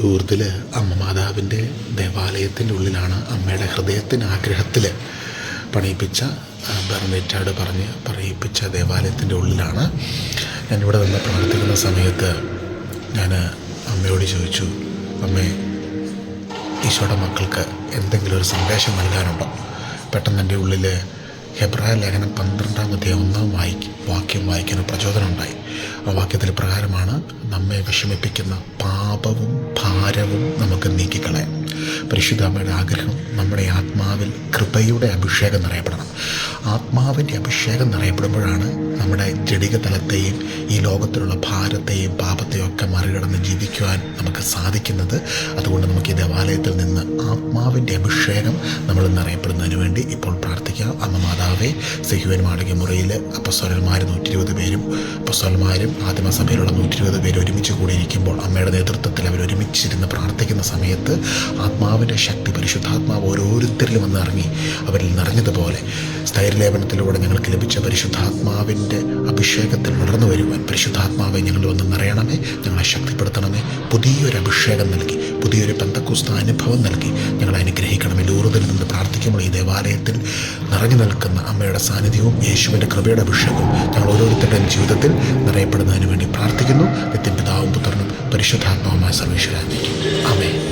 ലൂർദിൽ അമ്മ മാതാവിന്റെ ദേവാലയത്തിന്റെ ഉള്ളിലാണ് അമ്മയുടെ ഹൃദയത്തിന് ആഗ്രഹത്തിൽ പണിയിപ്പിച്ച ബർമേറ്റാട് പറഞ്ഞ് പറയിപ്പിച്ച ദേവാലയത്തിന്റെ ഉള്ളിലാണ് ഞാനിവിടെ നിന്ന് പ്രാർത്ഥിക്കുന്ന സമയത്ത് ഞാൻ അമ്മയോട് ചോദിച്ചു അമ്മേ ഈശോയുടെ മക്കൾക്ക് എന്തെങ്കിലും ഒരു സന്ദേശം നൽകാനുണ്ടോ? പെട്ടെന്ന് എന്റെ ഉള്ളിൽ ഹെബ്രായ ലേഖനം പന്ത്രണ്ടാം അധ്യായം ഒന്നാം വായിക്ക വാക്യം വായിക്കാൻ പ്രചോദനം ഉണ്ടായി ആ വാക്യത്തിൽ പ്രകാരമാണ് നമ്മെ വിഷമിപ്പിക്കുന്ന പാപവും ഭാരവും നമുക്ക് നീക്കിക്കളയാം. പരിശുദ്ധാമ്മയുടെ ആഗ്രഹം നമ്മുടെ ആത്മാവിൽ കൃപയുടെ അഭിഷേകം നിറയപ്പെടണം. ആത്മാവിന്റെ അഭിഷേകം നിറയപ്പെടുമ്പോഴാണ് നമ്മുടെ ജടിക തലത്തെയും ഈ ലോകത്തിലുള്ള ഭാരത്തെയും പാപത്തെയും ഒക്കെ മറികടന്ന് ജീവിക്കുവാൻ നമുക്ക് സാധിക്കുന്നത്. അതുകൊണ്ട് നമുക്ക് ഈ ദേവാലയത്തിൽ നിന്ന് ആത്മാവിന്റെ അഭിഷേകം നമ്മൾ നിറയപ്പെടുന്നതിന് വേണ്ടി ഇപ്പോൾ പ്രാർത്ഥിക്കാം. അമ്മ മാതാവെ സെഹ്യുവൻ മാളിക മുറിയിൽ അപ്പസ്വലന്മാർ നൂറ്റി ഇരുപത് പേരും അപ്പസ്വലന്മാരും ആദിമസഭയിലുള്ള നൂറ്റി ഇരുപത് പേര് ഒരുമിച്ച് കൂടിയിരിക്കുമ്പോൾ അമ്മയുടെ നേതൃത്വത്തിൽ അവർ ഒരുമിച്ചിരുന്ന് പ്രാർത്ഥിക്കുന്ന സമയത്ത് ആത്മാവിന്റെ ശക്തി പരിശുദ്ധാത്മാവ് ഓരോരുത്തരിലും വന്ന് ഇറങ്ങി അവരിൽ നിറഞ്ഞതുപോലെ സ്ഥൈര്യലേപനത്തിലൂടെ ഞങ്ങൾക്ക് ലഭിച്ച പരിശുദ്ധാത്മാവിന്റെ അഭിഷേകത്തിൽ വളർന്നു വരുവാൻ പരിശുദ്ധാത്മാവെ ഞങ്ങൾ വന്ന് നിറയണമേ ഞങ്ങളെ ശക്തിപ്പെടുത്തണമേ. പുതിയൊരു അഭിഷേകം നൽകി. പുതിയൊരു പെന്തക്കുസ്ത അനുഭവം നൽകി. ഞങ്ങളെ അനുഗ്രഹിക്കണമേ. ലൂറുതിൽ നിന്ന് പ്രാർത്ഥിക്കുമ്പോൾ ഈ ദേവാലയത്തിൽ നിറഞ്ഞു നിൽക്കുന്ന അമ്മയുടെ സാന്നിധ്യവും യേശുവിന്റെ കൃപയുടെ അഭിഷേകവും ഞങ്ങൾ ഓരോരുത്തരുടെയും ജീവിതത്തിൽ നിറയപ്പെടുന്നതിന് വേണ്ടി പ്രാർത്ഥിക്കുന്നു. നിത്യം പിതാവും പുത്രനും പരിശുദ്ധാത്മാവുമായ സർവേശ്വരാൻ അമേ